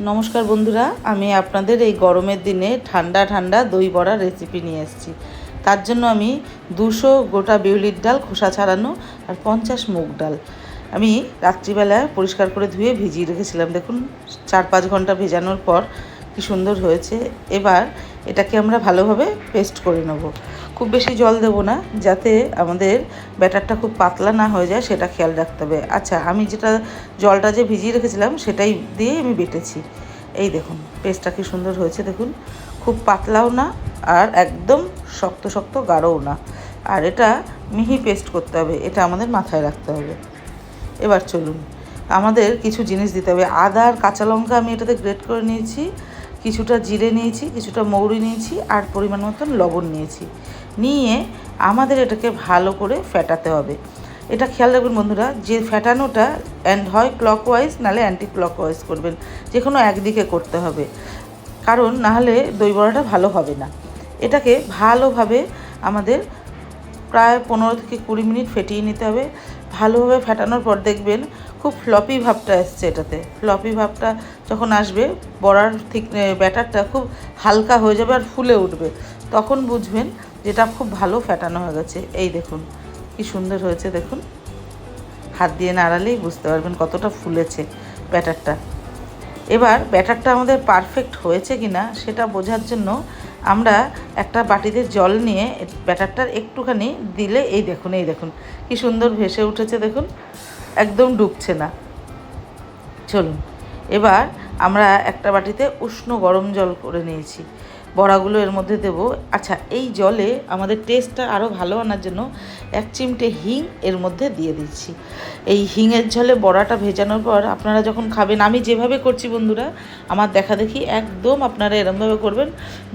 নমস্কার বন্ধুরা, আমি আপনাদের এই গরমের দিনে ঠান্ডা ঠান্ডা দই বড়ার রেসিপি নিয়ে এসেছি। তার জন্য আমি দুশো গোটা বিউলির ডাল, খোসা ছাড়ানো আর পঞ্চাশ মুগ ডাল। আমি রাত্রিবেলা পরিষ্কার করে ধুয়ে ভিজিয়ে রেখেছিলাম। দেখুন, চার পাঁচ ঘণ্টা ভেজানোর পর কি সুন্দর হয়েছে। এবার এটাকে আমরা ভালোভাবে পেস্ট করে নেব। খুব বেশি জল দেব না, যাতে আমাদের ব্যাটারটা খুব পাতলা না হয়ে যায়, সেটা খেয়াল রাখতে হবে। আচ্ছা আমি যেটা জলটা যে ভিজিয়ে রেখেছিলাম, সেটাই দিয়ে আমি বেটেছি। এই দেখুন, পেস্টটা কি সুন্দর হয়েছে, দেখুন। খুব পাতলাও না, আর একদম শক্ত শক্ত গাঢ়ও না। আর এটা মিহি পেস্ট করতে হবে, এটা আমাদের মাথায় রাখতে হবে। এবার চলুন, আমাদের কিছু জিনিস দিতে হবে। আদা আর কাঁচা লঙ্কা আমি এটাতে গ্রেট করে নিয়েছি, কিছুটা জিরে নিয়েছি, কিছুটা মৌরি নিয়েছি, আর পরিমাণ মতন লবণ নিয়েছি। নিয়ে আমাদের এটাকে ভালো করে ফেটাতে হবে। এটা খেয়াল রাখবেন বন্ধুরা, যে ফেটানোটা অ্যান্ড হয় ক্লকওয়াইজ নাহলে অ্যান্টি ক্লকওয়াইজ করবেন। যে কোনো একদিকে করতে হবে। কারণ নাহলে দই বড়াটা ভালো হবে না। এটাকে ভালোভাবে আমাদের প্রায় পনেরো থেকে কুড়ি মিনিট ফেটিয়ে নিতে হবে। ভালোভাবে ফেটানোর পর দেখবেন খুব ফ্লপি ভাবটা এসছে এটাতে। ফ্লপি ভাবটা যখন আসবে, বড়ার ঠিক ব্যাটারটা খুব হালকা হয়ে যাবে আর ফুলে উঠবে। তখন বুঝবেন যেটা খুব ভালো ফেটানো হয়ে গেছে। এই দেখুন, কি সুন্দর হয়েছে দেখুন। হাত দিয়ে নাড়ালেই বুঝতে পারবেন কতটা ফুলেছে ব্যাটারটা। এবার ব্যাটারটা আমাদের পারফেক্ট হয়েছে কি না সেটা বোঝার জন্য আমরা একটা বাটিতে জল নিয়ে ব্যাটারটার একটুখানি দিলে এই দেখুন এই দেখুন, কি সুন্দর ভেসে উঠেছে দেখুন, একদম ডুবছে না। চলুন, এবার আমরা একটা বাটিতে উষ্ণ গরম জল করে নিয়েছি। বড়াগুলো এর মধ্যে দেব। আচ্ছা এই জলে আমাদের টেস্টটা আরও ভালো আনার জন্য এক চিমটে হিং এর মধ্যে দিয়ে দিচ্ছি। এই হিংয়ের ঝলে বড়াটা ভেজানোর পর আপনারা যখন খাবেন, আমি যেভাবে করছি বন্ধুরা, আমার দেখা দেখি একদম আপনারা এরমভাবে করবেন।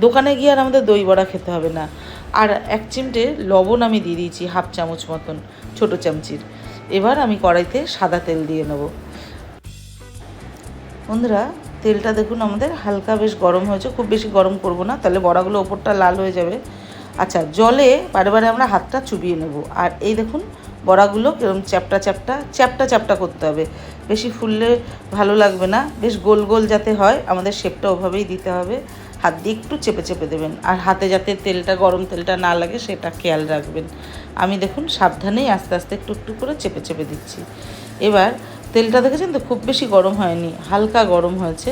দোকানে গিয়ে আর আমাদের দই বড়া খেতে হবে না। আর এক চিমটে লবণ আমি দিয়ে দিয়েছি হাফ চামচ মতন, ছোটো চামচির। এবার আমি কড়াইতে সাদা তেল দিয়ে নেব। বন্ধুরা তেলটা দেখুন, আমাদের হালকা বেশ গরম হয়েছে, খুব বেশি গরম করব না, তাহলে বড়াগুলো ওপরটা লাল হয়ে যাবে। আচ্ছা জলে বারে বারে আমরা হাতটা চুবিয়ে নেব। আর এই দেখুন, বড়াগুলো কিরম চ্যাপটা চ্যাপটা চ্যাপটা চ্যাপটা করতে হবে। বেশি ফুললে ভালো লাগবে না, বেশ গোল গোল যাতে হয়, আমাদের শেপটা ওভাবেই দিতে হবে। হাত দিয়ে একটু চেপে চেপে দেবেন, আর হাতে যাতে তেলটা, গরম তেলটা না লাগে, সেটা খেয়াল রাখবেন। আমি দেখুন, সাবধানেই আস্তে আস্তে একটু একটু করে চেপে চেপে দিচ্ছি। এবার তেলটা দেখেছেন তো? খুব বেশি গরম হয়নি, হালকা গরম হয়েছে।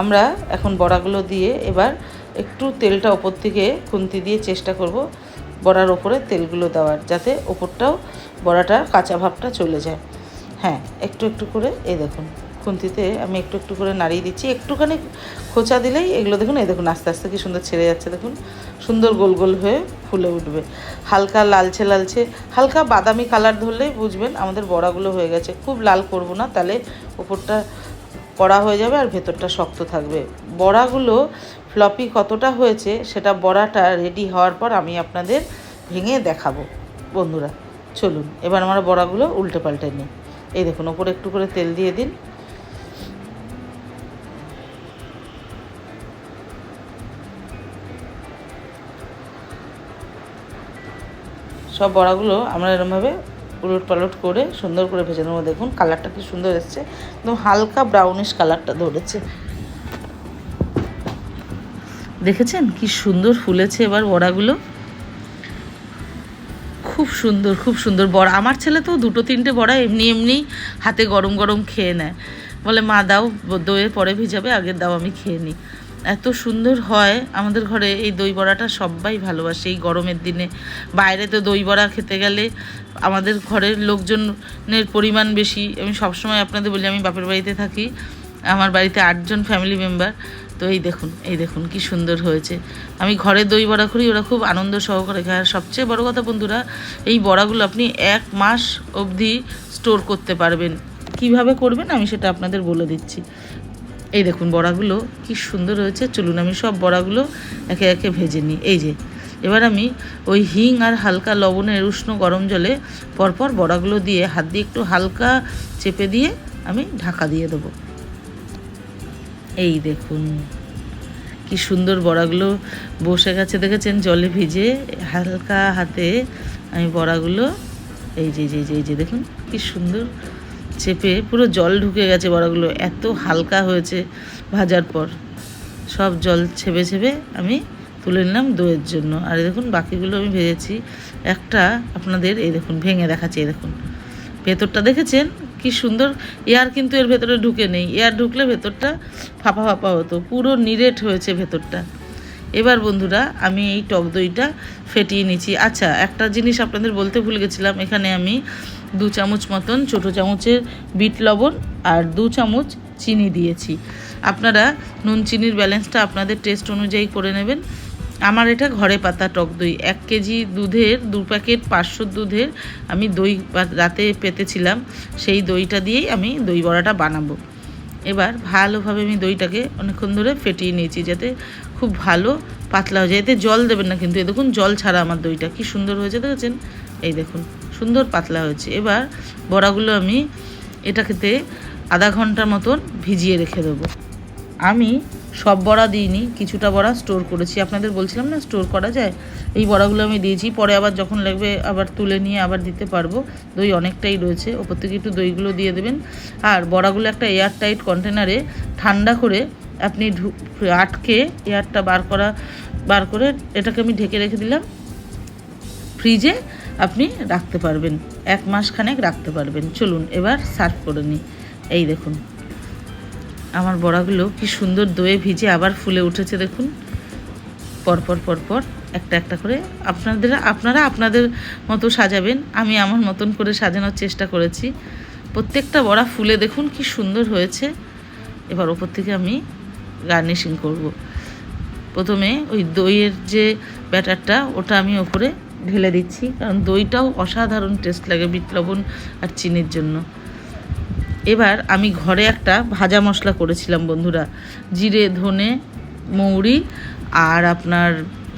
আমরা এখন বড়াগুলো দিয়ে এবার একটু তেলটা ওপর থেকে খুন্তি দিয়ে চেষ্টা করব বড়ার ওপরে তেলগুলো দেওয়ার, যাতে ওপরটাও বড়াটার কাঁচা ভাবটা চলে যায়। হ্যাঁ একটু একটু করে এই দেখুন। খুন্তিতে আমি একটু একটু করে নাড়িয়ে দিচ্ছি। একটুখানি খোঁচা দিলেই এগুলো দেখুন, এই দেখুন, আস্তে আস্তে কি সুন্দর ছেড়ে যাচ্ছে, দেখুন। সুন্দর গোল গোল হয়ে ফুলে উঠবে। হালকা লালচে লালচে হালকা বাদামি কালার ধরলেই বুঝবেন আমাদের বড়াগুলো হয়ে গেছে। খুব লাল করব না, তাহলে ওপরটা কড়া হয়ে যাবে আর ভেতরটা শক্ত থাকবে। বড়াগুলো ফ্লপি কতটা হয়েছে, সেটা বড়াটা রেডি হওয়ার পর আমি আপনাদের ভেঙে দেখাবো। বন্ধুরা, চলুন, এবার আমার বড়াগুলো উল্টে পাল্টে নিই। এই দেখুন, ওপরে একটু করে তেল দিয়ে দিন। সব বড়াগুলো আমরা এরমভাবে উলট পালট করে সুন্দর করে ভেজে নেব। দেখুন কালারটা কি সুন্দর এসছে। একদম হালকা ব্রাউনিশ কালারটা ধরেছে। দেখেছেন কি সুন্দর ফুলেছে এবার বড়াগুলো? খুব সুন্দর খুব সুন্দর বড়া। আমার ছেলে তো দুটো তিনটে বড়া এমনি এমনি হাতে গরম গরম খেয়ে নেয়। বলে, মা, দাও, দইয়ে পরে ভিজাবে, আগের দাও, আমি খেয়ে নিই। এত সুন্দর হয়। আমাদের ঘরে এই দই বড়াটা সবাই ভালোবাসে। এই গরমের দিনে বাইরে তো দই বড়া খেতে গেলে আমাদের ঘরের লোকজনের পরিমাণ বেশি। আমি সবসময় আপনাদের বলি, আমি বাপের বাড়িতে থাকি। আমার বাড়িতে আটজন ফ্যামিলি মেম্বার তো এই দেখুন এই দেখুন কি সুন্দর হয়েছে। আমি ঘরে দই বড়া করি, ওরা খুব আনন্দ সহকারে খায়। আর সবচেয়ে বড় কথা বন্ধুরা, এই বড়াগুলো আপনি এক মাস অবধি স্টোর করতে পারবেন। কীভাবে করবেন আমি সেটা আপনাদের বলে দিচ্ছি। এই দেখুন বড়াগুলো কি সুন্দর হয়েছে। চলুন আমি সব বড়াগুলো একে একে ভেজে নিই। এই যে, এবার আমি ওই হিং আর হালকা লবণের উষ্ণ গরম জলে পরপর বড়াগুলো দিয়ে হাত দিয়ে একটু হালকা চেপে দিয়ে আমি ঢাকা দিয়ে দেবো। এই দেখুন, কি সুন্দর বড়াগুলো বসে গেছে দেখেছেন? জলে ভিজে হালকা হাতে আমি বড়াগুলো, এই যে যে যে, দেখুন কি সুন্দর চেপে পুরো জল ঢুকে গেছে বড়াগুলো। এত হালকা হয়েছে ভাজার পর। সব জল ছেপে ছেপে আমি তুলে নিলাম দইয়ের জন্য। আর এই দেখুন, বাকিগুলো আমি ভেজেছি। একটা আপনাদের এই দেখুন, ভেঙে দেখাচ্ছি, এই দেখুন। ভেতরটা দেখেছেন? কি সুন্দর। এয়ার কিন্তু এর ভেতরে ঢুকে নেই। এয়ার ঢুকলে ভেতরটা ফাঁপা ফাঁপা হতো। পুরো নিরেট হয়েছে ভেতরটা। এবার বন্ধুরা, আমি এই টক দইটা ফেটিয়ে নিচ্ছি। আচ্ছা একটা জিনিস আপনাদের বলতে ভুলে গেছিলাম। এখানে আমি দু চামচ মতন ছোটো চামচের বিট লবণ আর দু চামচ চিনি দিয়েছি। আপনারা নুন চিনির ব্যালেন্সটা আপনাদের টেস্ট অনুযায়ী করে নেবেন। আমার এটা ঘরে পাতা টক দই। এক কেজি দুধের দু প্যাকেট পাঁচশো দুধের আমি দই রাতে পেতেছিলাম। সেই দইটা দিয়েই আমি দই বড়াটা বানাবো। এবার ভালোভাবে আমি দইটাকে অনেকক্ষণ ধরে ফেটিয়ে নিয়েছি যাতে খুব ভালো পাতলা হয়ে যায়। এতে জল দেবেন না কিন্তু, এ দেখুন জল ছাড়া আমার দইটা। কি সুন্দর হয়েছে, দেখেছেন? এই দেখুন, সুন্দর পাতলা হয়েছে। এবার বড়াগুলো আমি এটাকেতে আধা ঘণ্টার মতন ভিজিয়ে রেখে দেবো। আমি সব বড়া দিইনি, কিছুটা বড়া স্টোর করেছি। আপনাদের বলছিলাম না স্টোর করা যায়? এই বড়াগুলো আমি দিয়েছি, পরে আবার যখন লাগবে আবার তুলে নিয়ে আবার দিতে পারব। দই অনেকটাই রয়েছে, ওপর থেকে একটু দইগুলো দিয়ে দেবেন। আর বড়াগুলো একটা এয়ার টাইট কন্টেনারে ঠান্ডা করে আপনি আটকে এয়ারটা বার করা, বার করে এটাকে আমি ঢেকে রেখে দিলাম। ফ্রিজে আপনি রাখতে পারবেন। এক মাস খানেক রাখতে পারবেন। চলুন এবার সার্ভ করে নিই। এই দেখুন। আমার বড়াগুলো কি সুন্দর দয়ে ভিজে আবার ফুলে উঠেছে দেখুন। পরপর পরপর একটা একটা করে আপনাদের, আপনারা আপনাদের মতো সাজাবেন। আমি আমার মতন করে সাজানোর চেষ্টা করেছি। প্রত্যেকটা বড়া ফুলে দেখুন কি সুন্দর হয়েছে। এবার ওপর থেকে আমি গার্নিশিং করব। প্রথমে ওই দইয়ের যে ব্যাটারটা, ওটা আমি ওপরে ঢেলে দিচ্ছি, কারণ দইটাও অসাধারণ টেস্ট লাগে বিট লবণ আর চিনির জন্য। এবার আমি ঘরে একটা ভাজা মশলা করেছিলাম বন্ধুরা, জিরে, ধনে, মৌরি আর আপনার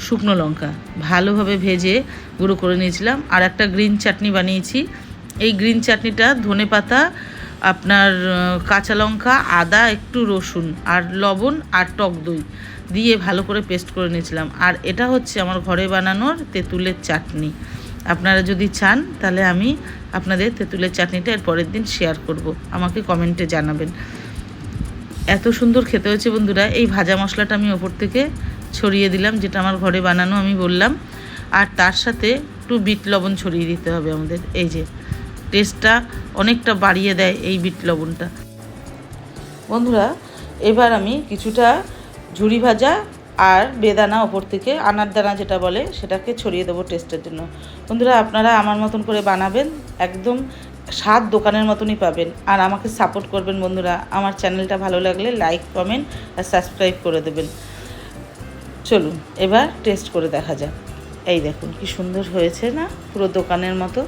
শুকনো লঙ্কা। ভালোভাবে ভেজে গুঁড়ো করে নিয়েছিলাম, আর একটা গ্রিন চাটনি বানিয়েছি। এই গ্রিন চাটনিটা ধনে পাতা আপনার কাঁচা লঙ্কা, আদা, একটু রসুন আর লবণ আর টক দই দিয়ে ভালো করে পেস্ট করে নিয়েছিলাম। আর এটা হচ্ছে আমার ঘরে বানানোর তেঁতুলের চাটনি। আপনারা যদি চান, তাহলে আমি আপনাদের তেঁতুলের চাটনিটা এর পরের দিন শেয়ার করব। আমাকে কমেন্টে জানাবেন। এত সুন্দর খেতে হয়েছে বন্ধুরা। এই ভাজা মশলাটা আমি ওপর থেকে ছড়িয়ে দিলাম, যেটা আমার ঘরে বানানো আমি বললাম। আর তার সাথে একটু বিট লবণ ছড়িয়ে দিতে হবে আমাদের। এই যে টেস্টটা অনেকটা বাড়িয়ে দেয় এই বিট লবণটা। বন্ধুরা, এবার আমি কিছুটা ঝুড়ি ভাজা আর বেদানা ওপর থেকে আনার দানা যেটা বলে, সেটাকে ছড়িয়ে দেবো টেস্টের জন্য। বন্ধুরা, আপনারা আমার মতন করে বানাবেন, একদম স্বাদ দোকানের মতনই পাবেন। আর আমাকে সাপোর্ট করবেন বন্ধুরা, আমার চ্যানেলটা ভালো লাগলে লাইক কমেন্ট আর সাবস্ক্রাইব করে দেবেন। চলুন, এবার টেস্ট করে দেখা যাক। এই দেখুন, কি সুন্দর হয়েছে না? পুরো দোকানের মতো।